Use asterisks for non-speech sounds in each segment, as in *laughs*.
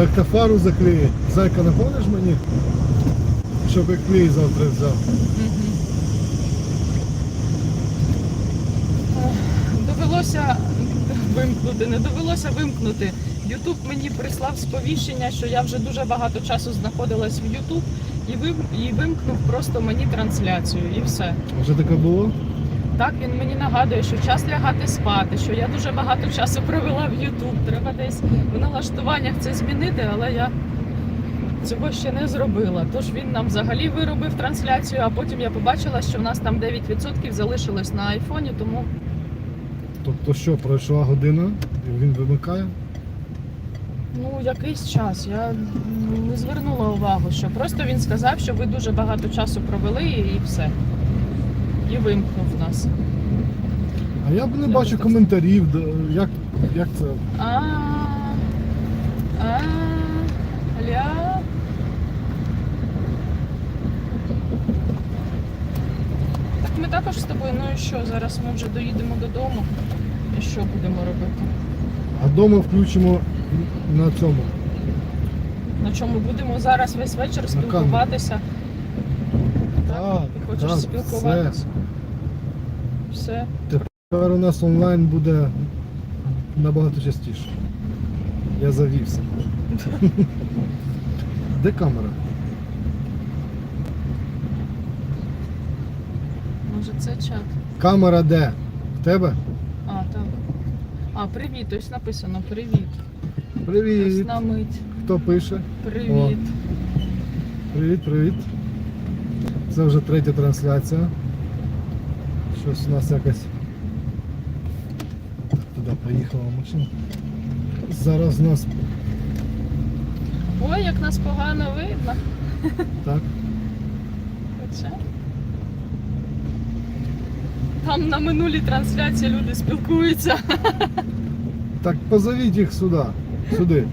Бо як та фару заклеє, зайка напомниш мені? Щоб я клей завтра взяв. Довелося вимкнути, не довелося вимкнути. Ютуб мені прислав сповіщення, що я вже дуже багато часу знаходилась в Ютуб і вимкнув просто мені трансляцію і все. Вже таке було? Так він мені нагадує, що час лягати спати, що я дуже багато часу провела в Ютуб. Треба десь в налаштуваннях це змінити, але я цього ще не зробила. Тож він нам взагалі виробив трансляцію, а потім я побачила, що в нас там 9% залишилось на айфоні, тому Тобто що, пройшла година і він вимикає? ну якийсь час. Я не звернула увагу, що просто він сказав, що ви дуже багато часу провели і, все. І вимкнув нас. А я б не бачу коментарів, де- як, як це. А, а, ля. Так ми також з тобою, ну і що, зараз ми вже доїдемо додому. І що будемо робити? А вдома включимо на цьому. На чому будемо зараз весь вечір камеру. спілкуватися? Так, Ти хочеш спілкуватися? Все. Тепер у нас онлайн буде набагато частіше. Я завівся. *laughs* Де камера? Може це чат? Камера де? В тебе? А, так. А, привіт, ось написано привіт. Привіт. Ясна мить. Хто пише? Привіт. Привіт, привіт. Це вже третя трансляція. Щось у нас якось туди поїхала машина. Зараз у нас Ой, як нас погано видно. так. Оце. Там на минулій трансляції люди спілкуються. Так позовіть їх сюди. Сюди.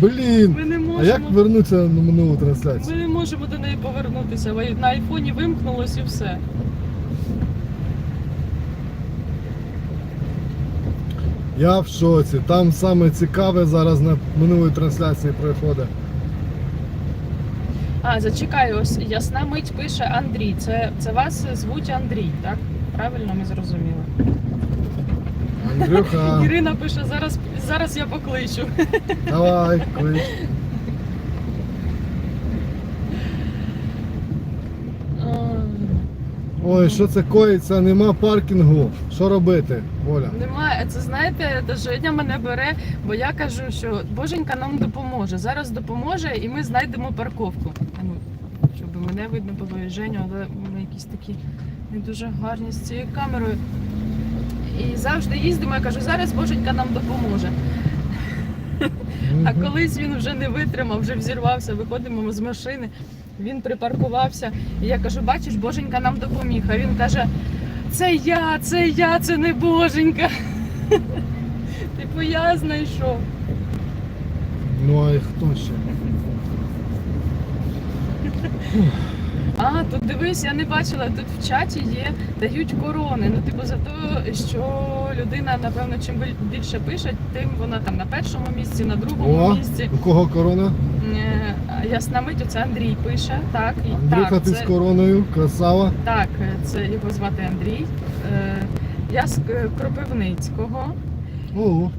Блін. Ми не А як вернутися на минулу трансляцію? Ми не можемо до неї повернутися. На айфоні вимкнулось і все. Я в шоці. Там саме цікаве зараз на минулій трансляції проходить. А, зачекай, ось ясна мить пише Андрій. Це, це вас звуть Андрій, так? Правильно ми зрозуміли. Андрюха, *laughs* Ірина пише, зараз, зараз я покличу. давай, клич. Ой, що це коїться? Нема паркінгу. Що робити, Оля? Немає, це знаєте, Женя мене бере, бо я кажу, що Боженька нам допоможе. Зараз допоможе і ми знайдемо парковку. Ну, щоб мене видно було і Женю, але ми якісь такі не дуже гарні з цією камерою. І завжди їздимо, я кажу, зараз Боженька нам допоможе. А колись він вже не витримав, вже взірвався, виходимо з машини, він припаркувався. І я кажу, бачиш, Боженька нам допоміг. А він каже: це я, це я, це не Боженька. *laughs* Типу, я знайшов. Ну а хто ще? *laughs* А, тут дивись, я не бачила, тут в чаті є, дають корони. Ну, типу, за те, що людина, напевно, чим більше пише, тим вона там на першому місці, на другому О, місці. у кого корона? Е, Ясна мить, оце Андрій пише. Так, і Андрюха, так, ти це... з короною, красава. Так, це його звати Андрій. Е, Я з Кропивницького. О,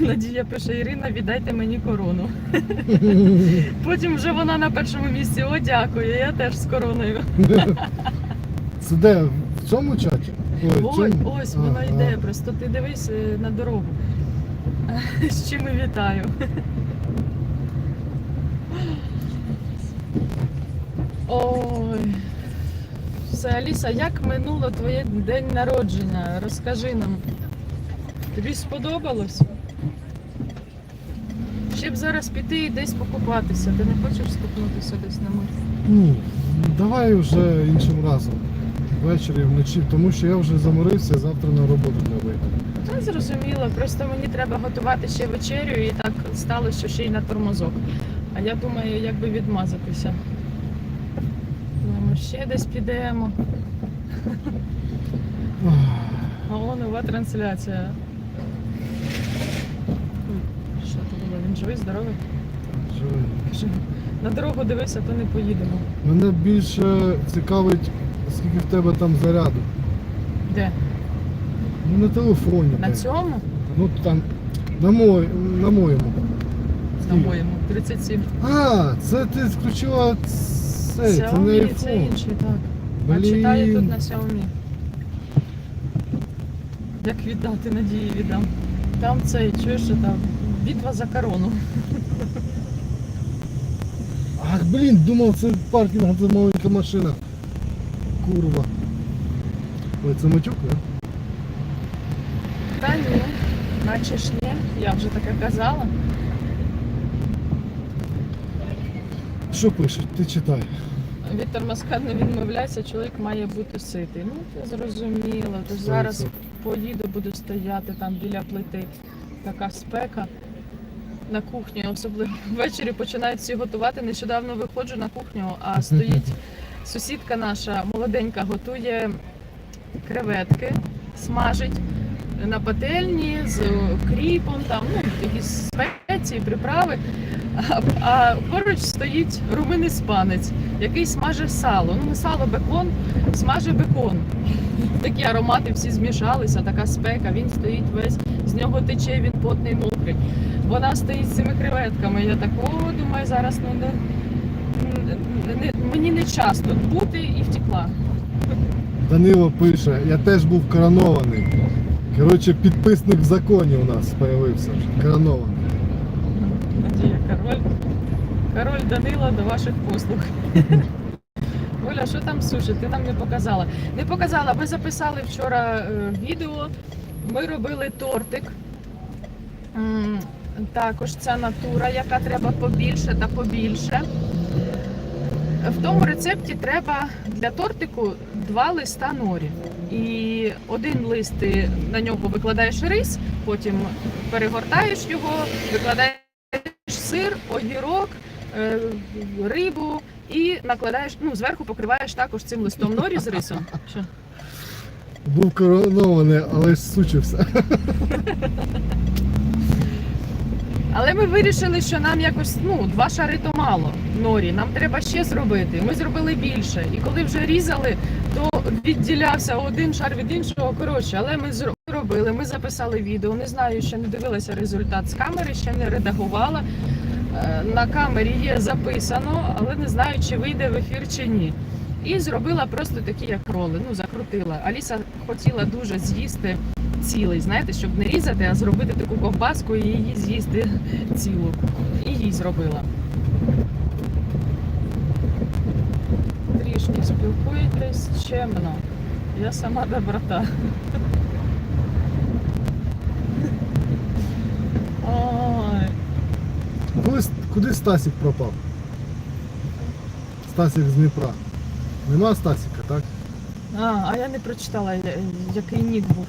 Надія пише Ірина, віддайте мені корону. *laughs* Потім вже вона на першому місці. О, дякую, я теж з короною. *laughs* це де? В цьому чаті? Ой, Ой, цьому? ось воно йде. Просто ти дивись е, на дорогу. *laughs* З чим і вітаю. Ой. Все, Аліса, як минуло твоє день народження? Розкажи нам. Тобі сподобалось? Ще б зараз піти і десь покупатися. Ти не хочеш скупнутися десь на море? Ні, давай вже іншим разом. Ввечері, вночі, тому що я вже заморився, завтра на роботу треба вийти. Та зрозуміло, просто мені треба готувати ще вечерю і так стало, що ще й на тормозок. А я думаю, як би відмазатися. Думаємо, ще десь підемо. А нова трансляція. Ой, Що це було Він живий, здоровий. Живий. На дорогу дивися, то не поїдемо. Мене більше цікавить, скільки в тебе там заряду. Де? Ну на телефоні. На так. цьому? Ну там на, мой, на моєму. На Скільки? моєму. 37. А, це ти включила цей, це не Xiaomi, це iPhone. інший, так. А читає тут на Xiaomi. Як віддати надії віддам. Там цей, чуєш, що там битва за корону. Ах, блін, думав, це паркінг, а це маленька машина. Курва. Ой, це матюк, да? Та ні, наче ж ні, я вже таке казала. Що пишуть? Ти читай. Віктор Москаль не відмовляється, чоловік має бути ситий. Ну, це зрозуміло. Тож зараз поїду, буду стояти там біля плити. Така спека на кухні, особливо ввечері починають всі готувати. Нещодавно виходжу на кухню, а стоїть сусідка наша молоденька, готує креветки, смажить на пательні з кріпом, там ну, якісь спеції, приправи. А, а поруч стоїть румин іспанець, який смаже сало. Ну, не сало, бекон, смаже бекон. Такі аромати всі змішалися, така спека. Він стоїть весь, з нього тече, він потний мокрий. Вона стоїть з цими креветками. Я так, о, думаю, зараз ну, не, не, мені не час тут бути і втекла. Данило пише, я теж був коронований. Коротше, підписник в законі у нас з'явився. Коронований. Надія Король. Король Данила до ваших послуг. *laughs* Оля, що там суші? Ти нам не показала. Не показала, ми записали вчора е, відео. Ми робили тортик. Також ця натура, яка треба побільше та побільше. В тому рецепті треба для тортику два листа норі. І один лист ти на нього викладаєш рис, потім перегортаєш його, викладаєш сир, огірок, е, рибу і накладаєш, ну, зверху покриваєш також цим листом норі з рисом. Що? Був коронований, але сучився. *laughs* Але ми вирішили, що нам якось ну, два шари то мало норі. Нам треба ще зробити. Ми зробили більше. І коли вже різали, то відділявся один шар від іншого. Коротше, але ми зробили, ми записали відео. Не знаю, ще не дивилася результат з камери, ще не редагувала. Е, На камері є записано, але не знаю, чи вийде в ефір чи ні. І зробила просто такі, як роли. Ну, закрутила. Аліса хотіла дуже з'їсти цілий, знаєте, щоб не різати, а зробити таку ковбаску і її з'їсти цілу. І їй зробила. Трішки спілкуєтесь чемно. Я сама доброта. Ой. Коли, куди Стасік пропав? Стасік з Дніпра. Нема Стасіка, так? А, а я не прочитала, який нік був.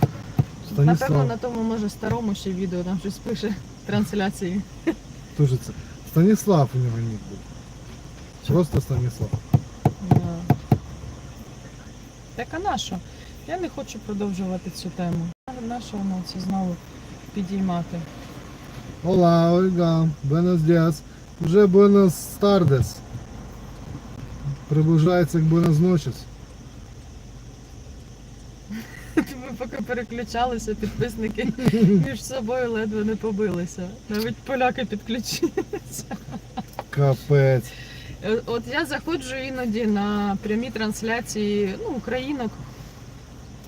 Напевно, Станіслав. на тому може старому ще відео там щось пише трансляції. Дуже це. Станіслав у нього нік був. Просто Станіслав. Да. Так а на що? Я не хочу продовжувати цю тему. На що воно це знову підіймати? Ола, Ольга, buenos días. Уже buenos tardes. Приближається к buenos noches. Ми поки переключалися, підписники *laughs* між собою ледве не побилися. Навіть поляки підключилися. Капець. Е, От я заходжу іноді на прямі трансляції ну, українок.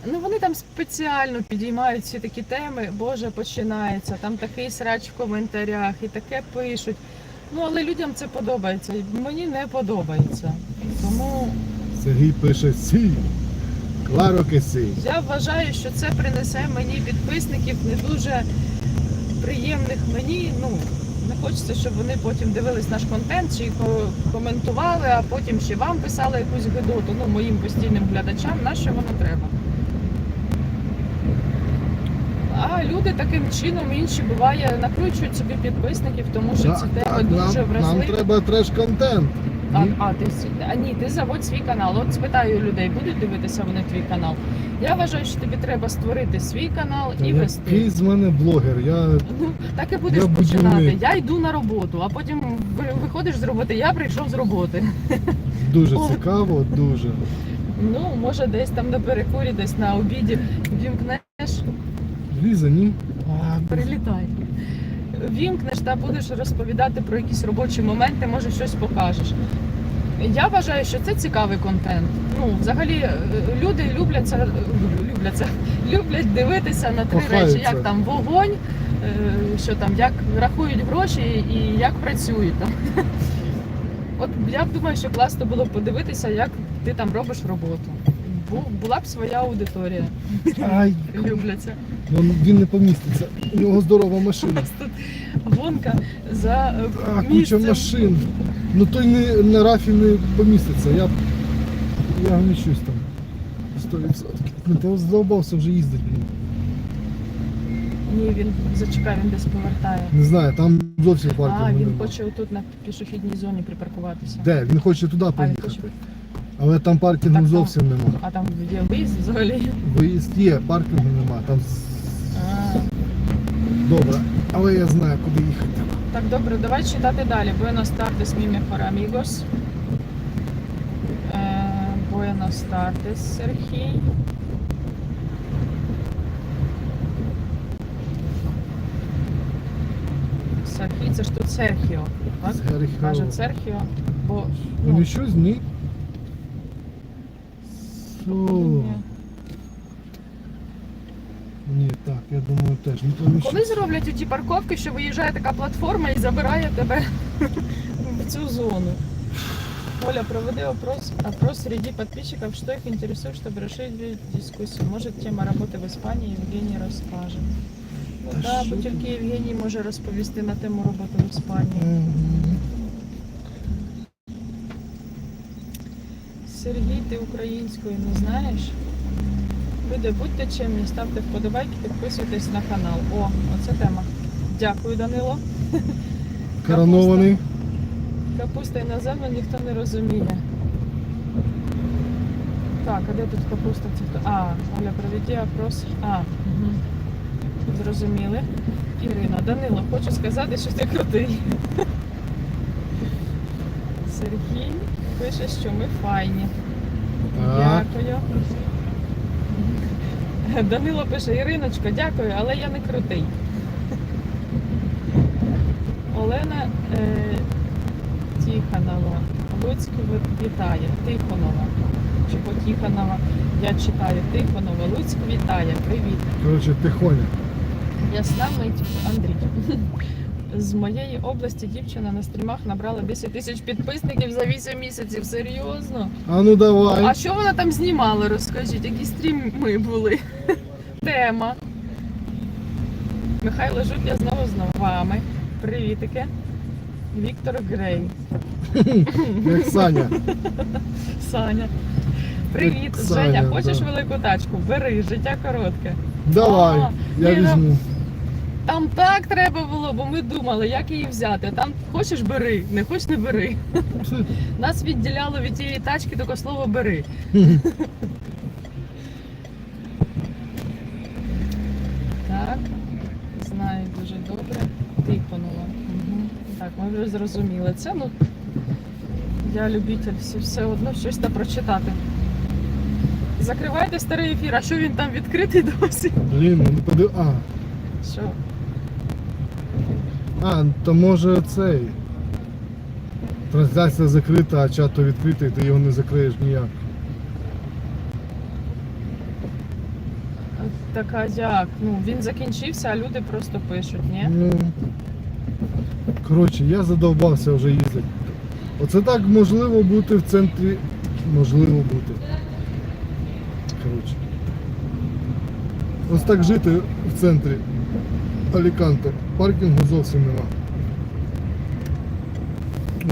Ну вони там спеціально підіймають всі такі теми. Боже, починається. Там такий срач в коментарях і таке пишуть. Ну але людям це подобається. Мені не подобається. Тому Сергій пише сі. Ке сі. я вважаю, що це принесе мені підписників не дуже приємних мені. Ну не хочеться, щоб вони потім дивились наш контент чи коментували, а потім ще вам писали якусь гидоту. Ну моїм постійним глядачам, на що воно треба. А люди таким чином інші буває накручують собі підписників, тому що ці теми Так, дуже нам, нам треба треш-контент. А, а, ти, а ні, ти заводь свій канал. От спитаю людей, будуть дивитися вони твій канал. Я вважаю, що тобі треба створити свій канал і вести. Який з мене блогер? Я Ну, так і будеш Я починати. будівник. Я йду на роботу, а потім виходиш з роботи, я прийшов з роботи. дуже цікаво, дуже. Ну, може, десь там на перекурі, десь на обіді вімкнеш, Ліза, ні? Прилітай. Вімкнеш та будеш розповідати про якісь робочі моменти, може щось покажеш. Я вважаю, що це цікавий контент. Ну, взагалі, е, люди любляться, е, любляться, *laughs* люблять дивитися на три Кохаються. речі, як там вогонь, е, що там, як рахують гроші і як працюють там. *laughs* От я думаю, що класно було подивитися, як ти там робиш роботу. Бу- Була б своя аудиторія. Ай, Любляться. він, він не поміститься. У нього здорова машина. Гонка за е, А, куча місцем. машин. Ну той не на рафі не поміститься. Я, я вміщусь там. 100%. Ну, ти задовбався вже їздить. блін. Ні, він зачекай, він десь повертає. Не знаю, там зовсім паркінгу А, він хоче отут на пішохідній зоні припаркуватися. Де? Він хоче туди А, він поїхати. хоче. Але там паркінгу Так, там. зовсім нема. А там є виїзд взагалі. Виїзд є, паркінгу нема. Там з- А, добре. Але я знаю, куди їхати. так, добре, давай читати далі. Buenos tardes, mi mejor amigos. Е, Buenos tardes, Сергій. Сергій, це ж тут Серхіо, так? Серхіо. Каже Серхіо, бо Ну, ну, не щось, ні? Що? ні. Так, я думаю теж. Не Коли щось. зроблять ті парковки, що виїжджає така платформа і забирає тебе *laughs* в цю зону? Оля, проведи опрос, опрос среди подписчиков, что их интересует, чтобы расширить дискуссию. Может, тема работы в Іспанії Євгеній розкаже. Ну Та так, бо тільки Євгеній може розповісти на тему роботи в Іспанії. Мгм. Сергій, ти українською не знаєш? Люди, будьте чемні, ставте вподобайки, підписуйтесь на канал. О, оце тема. Дякую, Данило. *laughs* Коронований. Капуста іноземна ніхто не розуміє. Так, а де тут капуста? А, Оля, проведі опрос. А, угу. зрозуміли. Ірина, Данило, хочу сказати, що ти крутий. *laughs* Сергій пише, що ми файні. Так. Дякую. Данило пише, Іриночка, дякую, але я не крутий. Олена е, Тихонова. Луцьк вітає. Тихонова. Чи Потіхонова. Я читаю Тихонова. Луцьк вітає. Привіт. Коротше, тихоня. Ясна мить Андрій. З моєї області дівчина на стрімах набрала 10 тисяч підписників за 8 місяців. Серйозно? А ну давай. А що вона там знімала? Розкажіть, які стріми були? *laughs* Тема. Михайло Жут, я знову з вами. Привітики. Віктор Грей. Як *laughs* Саня. Саня. Привіт, Саня, Женя, хочеш да. велику тачку? Бери, життя коротке. Давай. А, я Ліна. візьму. Там так треба було, бо ми думали, як її взяти. Там хочеш бери, не хочеш не бери. *laughs* Нас відділяло від тієї тачки тільки слово бери. *laughs* Так, знаю дуже добре. Тихонова. Угу. Так, ми вже зрозуміли це. Ну, я любитель всі, все одно щось та прочитати. Закривайте старий ефір, а що він там відкритий *laughs* досі? Блін, ну не подив. А, Що? А, то може цей. Трансляція закрита, а чат то відкритий, ти його не закриєш ніяк. Так а як? Ну, він закінчився, а люди просто пишуть, ні? Ну. Коротше, я задовбався вже їздити. Оце так можливо бути в центрі. Можливо бути. Коротше. Ось так жити в центрі Аліканте. Паркінгу зовсім нема.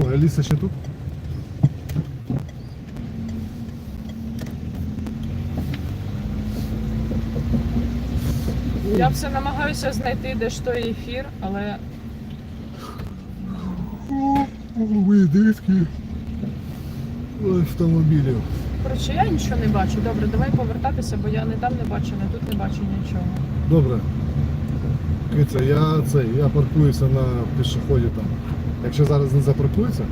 О, Аліса ще тут? Я все намагаюся знайти, де ж той ефір, але Ой, дивись, який автомобілів. Коротше, я нічого не бачу. Добре, давай повертатися, бо я не там не бачу, не тут не бачу нічого. Добре. Дивіться, я цей, я паркуюся на пішоході там. Якщо зараз не запаркується,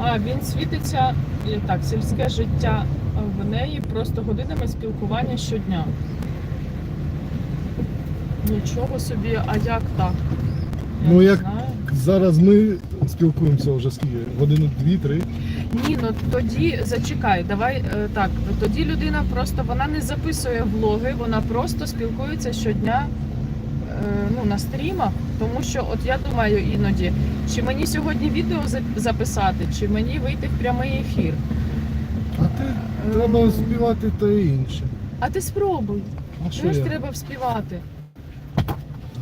А, він світиться і так, сільське життя в неї просто годинами спілкування щодня. Нічого собі, а як так? Я Ну, не як- знаю. зараз ми спілкуємося вже скільки? Годину дві-три. Ні, ну тоді зачекай, давай е, так. Тоді людина просто вона не записує влоги, вона просто спілкується щодня е, ну, на стрімах. Тому що, от я думаю іноді, чи мені сьогодні відео записати, чи мені вийти в прямий ефір. А ти треба співати та інше. А ти спробуй. А що ж я? треба співати?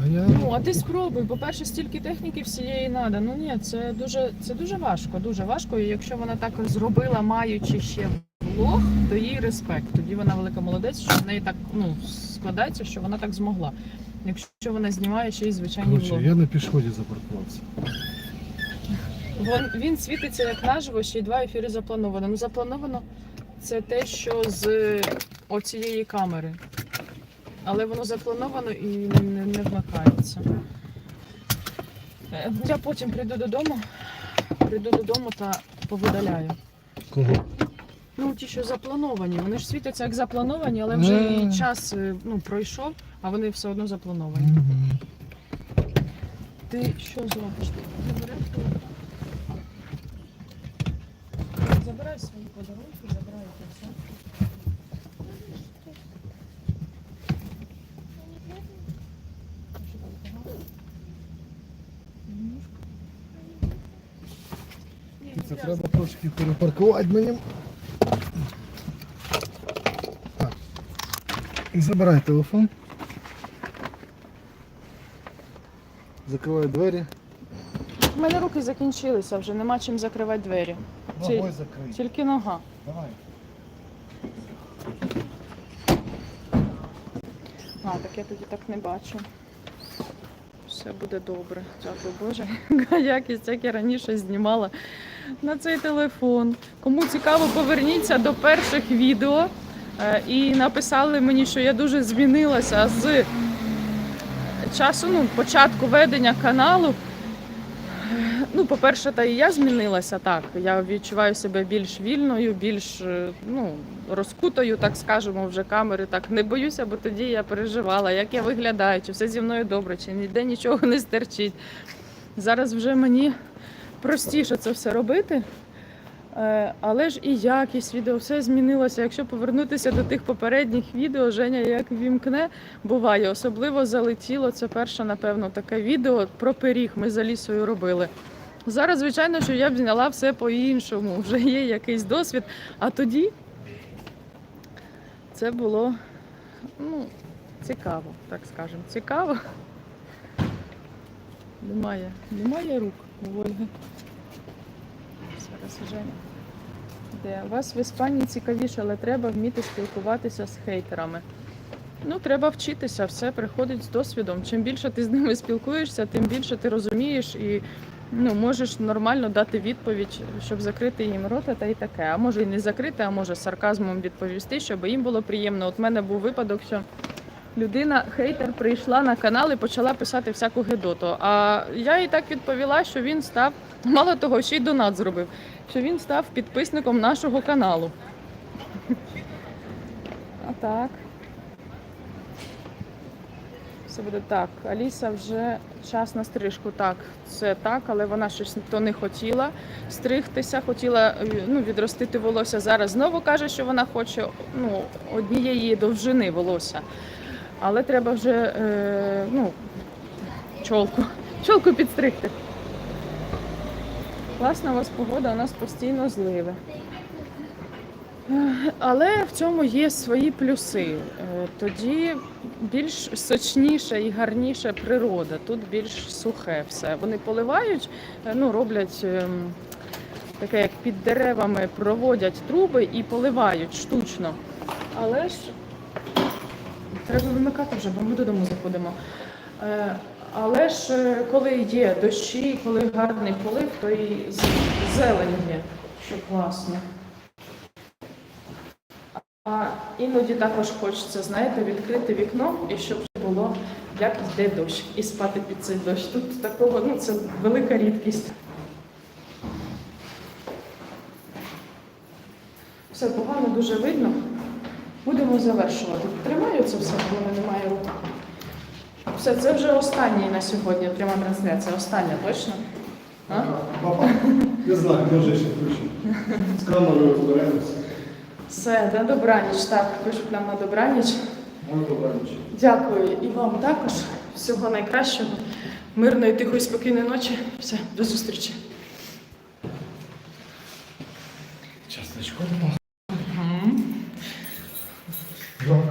А я... Ну, а ти спробуй. По-перше, стільки техніки всієї треба. Ну ні, це дуже, це дуже важко, дуже важко. І якщо вона так зробила, маючи ще влог, то їй респект. Тоді вона велика молодець, що в неї так ну, складається, що вона так змогла. Якщо вона знімає ще й звичайні Коротше, влоги. я на пішоході запаркувався. Вон, він світиться як наживо, ще й два ефіри заплановано. Ну, заплановано це те, що з оцієї камери. Але воно заплановано і не, не вмикається. Е, Я потім прийду додому, прийду додому та повидаляю. Кого? Ну, ті, що заплановані, вони ж світяться як заплановані, але вже і Е. час е, ну, пройшов, а вони все одно заплановані. Ти що зробиш? Свої? Забирай свої подарунки, забирай це все. Це треба трошки перепаркувати мені. Так. Забирай телефон. Закривай двері. У мене руки закінчилися вже, нема чим закривати двері. Чи- Ногой закрий. Тільки нога. Давай. А, так я тоді так не бачу. Все буде добре. Дякую Боже. *laughs* Якість, як я раніше знімала на цей телефон. Кому цікаво, поверніться до перших відео. Е, І написали мені, що я дуже змінилася з часу, ну, початку ведення каналу. Ну, по-перше, та і я змінилася так. Я відчуваю себе більш вільною, більш е, ну, розкутою, так скажемо, вже камери. Так не боюся, бо тоді я переживала, як я виглядаю, чи все зі мною добре, чи ніде нічого не стерчить. Зараз вже мені простіше це все робити. Е, Але ж і якість відео, все змінилося. Якщо повернутися до тих попередніх відео, Женя як вімкне, буває. Особливо залетіло це перше, напевно, таке відео про пиріг. Ми за лісою робили. Зараз, звичайно, що я б зняла все по-іншому. Вже є якийсь досвід. А тоді це було ну, цікаво, так скажемо. Цікаво. Немає, немає рук у Ольги. Женя. Де? Вас в Іспанії цікавіше, але треба вміти спілкуватися з хейтерами. Ну, треба вчитися, все приходить з досвідом. Чим більше ти з ними спілкуєшся, тим більше ти розумієш і ну, можеш нормально дати відповідь, щоб закрити їм рота та й таке. А може і не закрити, а може сарказмом відповісти, щоб їм було приємно. От в мене був випадок, що людина, хейтер, прийшла на канал і почала писати всяку гедоту. А я їй так відповіла, що він став, мало того, ще й донат зробив, що він став підписником нашого каналу. А так. Все буде так. Аліса вже час на стрижку. Так, це так, але вона щось то не хотіла стригтися, хотіла е, ну, відростити волосся. Зараз знову каже, що вона хоче ну, однієї довжини волосся. Але треба вже е, ну, чолку, чолку підстригти. Класна у вас погода, у нас постійно зливи. Але в цьому є свої плюси. Е, Тоді більш сочніша і гарніша природа. Тут більш сухе все. Вони поливають, е, ну, роблять ем, таке, як під деревами проводять труби і поливають штучно. Але ж треба вимикати вже, бо ми додому заходимо. Е, Але ж е, коли є дощі, коли гарний полив, то і зелень є. що класно. А іноді також хочеться, знаєте, відкрити вікно і щоб було, як йде дощ, і спати під цей дощ. Тут такого, ну це велика рідкість. Все погано дуже видно. Будемо завершувати. Тримаю це все, бо мене немає рук. Все, це вже останній на сьогодні пряма трансляція. Остання, точно? А? Папа, не знаю, може ще включити. З камерою поберемося. Все, на добраніч. Так, пишуть нам на добраніч. Може побачимо. Дякую і вам також. Всього найкращого. Мирної, тихої, спокійної ночі. Все, до зустрічі. Часничку. Drunk